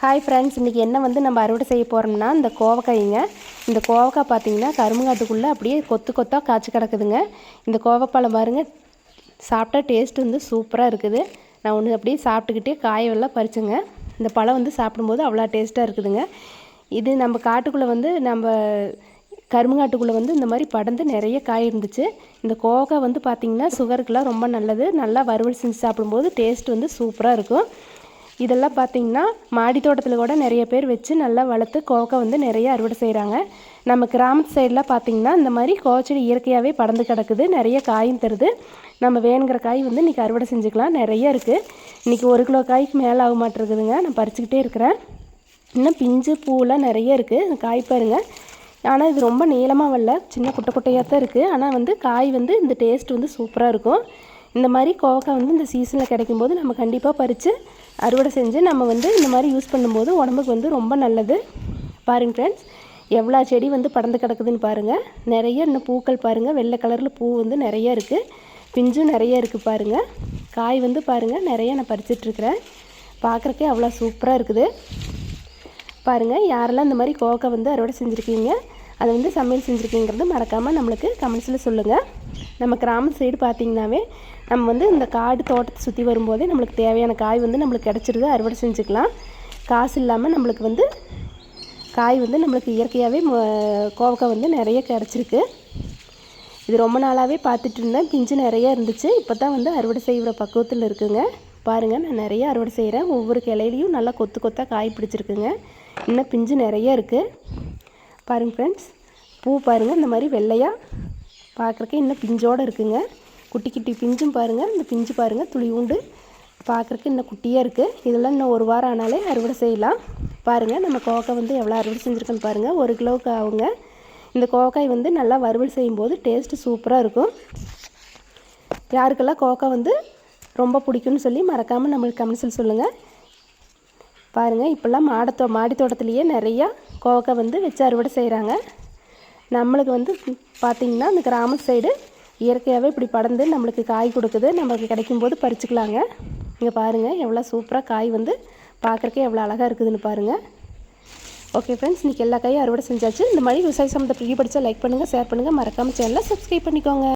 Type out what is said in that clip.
Hi friends இன்றைக்கி என்ன வந்து நம்ம அறுவடை செய்ய போகிறோம்னா இந்த கோவக்காய்ங்க. இந்த கோவக்காய் பார்த்தீங்கன்னா கரும்புங்காட்டுக்குள்ளே அப்படியே கொத்து கொத்தாக காய்ச்சி கிடக்குதுங்க. இந்த கோவப்பழம் பாருங்க சாப்பிட்டா டேஸ்ட் வந்து சூப்பராக இருக்குது. நான் ஒன்று அப்படியே சாப்பிட்டுக்கிட்டே காயெல்லாம் பறிச்சுங்க. இந்த பழம் வந்து சாப்பிடும்போது அவ்வளோ டேஸ்ட்டாக இருக்குதுங்க. இது நம்ம காட்டுக்குள்ளே வந்து நம்ம கரும்புங்காட்டுக்குள்ளே வந்து இந்த மாதிரி படர்ந்து நிறைய காய் இருந்துச்சு. இந்த கோவக்காய் வந்து பார்த்திங்கன்னா சுகருக்கெலாம் ரொம்ப நல்லது. நல்லா வறுவல் செஞ்சு சாப்பிடும்போது டேஸ்ட் வந்து சூப்பராக இருக்கும். இதெல்லாம் பார்த்திங்கன்னா மாடி தோட்டத்தில் கூட நிறைய பேர் வச்சு நல்லா வளர்த்து கோக்கை வந்து நிறைய அறுவடை செய்கிறாங்க நம்ம கிராமத்து சைடெலாம் பார்த்திங்கன்னா இந்த மாதிரி கோவச்செடி இயற்கையாகவே படர்ந்து கிடக்குது. நிறைய காயும் தருது. நம்ம வேணுங்கிற காய் வந்து இன்றைக்கி அறுவடை செஞ்சுக்கலாம். நிறைய இருக்குது இன்றைக்கி ஒரு கிலோ காய்க்கு மேலே ஆக மாட்டேருக்குதுங்க. நான் பறிச்சுக்கிட்டே இருக்கிறேன். இன்னும் பிஞ்சு பூவெலாம் நிறைய இருக்குது காய் பாருங்க. ஆனால் இது ரொம்ப நீளமாக வரல. சின்ன குட்டை குட்டையாக தான் இருக்குது ஆனால் வந்து காய் வந்து இந்த டேஸ்ட் வந்து சூப்பராக இருக்கும். இந்த மாதிரி கோவக்காய் வந்து இந்த சீசனில் கிடைக்கும்போது நம்ம கண்டிப்பாக பறித்து அறுவடை செஞ்சு நம்ம வந்து இந்த மாதிரி யூஸ் பண்ணும்போது உடம்புக்கு வந்து ரொம்ப நல்லது. பாருங்க ஃப்ரெண்ட்ஸ் எவ்வளோ செடி வந்து படர்ந்து கிடக்குதுன்னு பாருங்கள் நிறைய இன்னும் பூக்கள் பாருங்கள் வெள்ளை கலரில் பூ வந்து நிறைய இருக்குது பிஞ்சும் நிறைய இருக்குது பாருங்கள் காய் வந்து பாருங்கள் நிறைய நான் பறிச்சிட்ருக்கிறேன் பார்க்குறக்கே அவ்வளோ சூப்பராக இருக்குது. பாருங்கள் யாரெல்லாம் இந்த மாதிரி கோக்கை வந்து அறுவடை செஞ்சுருக்கீங்க? அதை வந்து சமையல் செஞ்சுருக்கீங்கிறது மறக்காமல் நம்மளுக்கு கமெண்ட்ஸில் சொல்லுங்கள் நம்ம கிராமத்து சைடு பார்த்திங்கனாவே நம்ம வந்து இந்த காடு தோட்டத்தை சுற்றி வரும்போதே நம்மளுக்கு தேவையான காய் வந்து நம்மளுக்கு கிடச்சிருது அறுவடை செஞ்சுக்கலாம். காசு இல்லாமல் நம்மளுக்கு வந்து காய் வந்து நம்மளுக்கு இயற்கையாகவே கோவக்காய் வந்து நிறைய கிடச்சிருக்கு. இது ரொம்ப நாளாகவே பார்த்துட்டு இருந்தேன். பிஞ்சு நிறைய இருந்துச்சு. இப்போ தான் வந்து அறுவடை செய்கிற பக்குவத்தில் இருக்குங்க. பாருங்கள் நான் நிறைய அறுவடை செய்கிறேன் ஒவ்வொரு கிளையிலையும் நல்லா கொத்து கொத்தாக காய் பிடிச்சிருக்குங்க. இன்னும் பிஞ்சு நிறைய இருக்குது பாருங்கள் ஃப்ரெண்ட்ஸ் பூ பாருங்கள் இந்த மாதிரி வெள்ளையாக பார்க்குறக்கே இன்னும் பிஞ்சோடு இருக்குங்க. குட்டி குட்டி பிஞ்சும் பாருங்கள் இந்த பிஞ்சு பாருங்கள் துளி உண்டு. பார்க்குறக்கு இன்னும் குட்டியாக இருக்குது இதெல்லாம் இன்னும் ஒரு வாரம் ஆனாலே அறுவடை செய்யலாம். பாருங்கள் நம்ம கோவக்காய் வந்து எவ்வளோ அறுவடை செஞ்சுருக்கோன்னு பாருங்கள் ஒரு கிலோவுக்கு ஆகுங்க. இந்த கோக்காய் வந்து நல்லா வறுவல் செய்யும்போது டேஸ்ட்டு சூப்பராக இருக்கும். யாருக்கெல்லாம் கோக்கா வந்து ரொம்ப பிடிக்கும்னு சொல்லி மறக்காமல் நம்மளுக்கு கமெண்ட்ஸில் சொல்லுங்கள் பாருங்கள் இப்போல்லாம் மாடத்தோ மாடி தோட்டத்துலேயே நிறையா கோவக்காய் வந்து வச்சு அறுவடை செய்கிறாங்க நம்மளுக்கு வந்து பார்த்திங்கன்னா இந்த கிராம சைடு இயற்கையாகவே இப்படி படந்து நம்மளுக்கு காய் கொடுக்குது. நம்மளுக்கு கிடைக்கும்போது பறிச்சுக்கலாங்க. இங்கே பாருங்கள் எவ்வளோ சூப்பராக காய் வந்து பார்க்குறக்கே எவ்வளோ அழகாக இருக்குதுன்னு பாருங்கள் ஓகே ஃப்ரெண்ட்ஸ் இன்றைக்கி எல்லா காயும் அறுவடை செஞ்சாச்சு. இந்த மாதிரி விவசாய சம்மந்த ப்ரிவியூ படித்தா லைக் பண்ணுங்கள் ஷேர் பண்ணுங்கள் மறக்காமல் சேனலை சப்ஸ்கிரைப் பண்ணிக்கோங்க.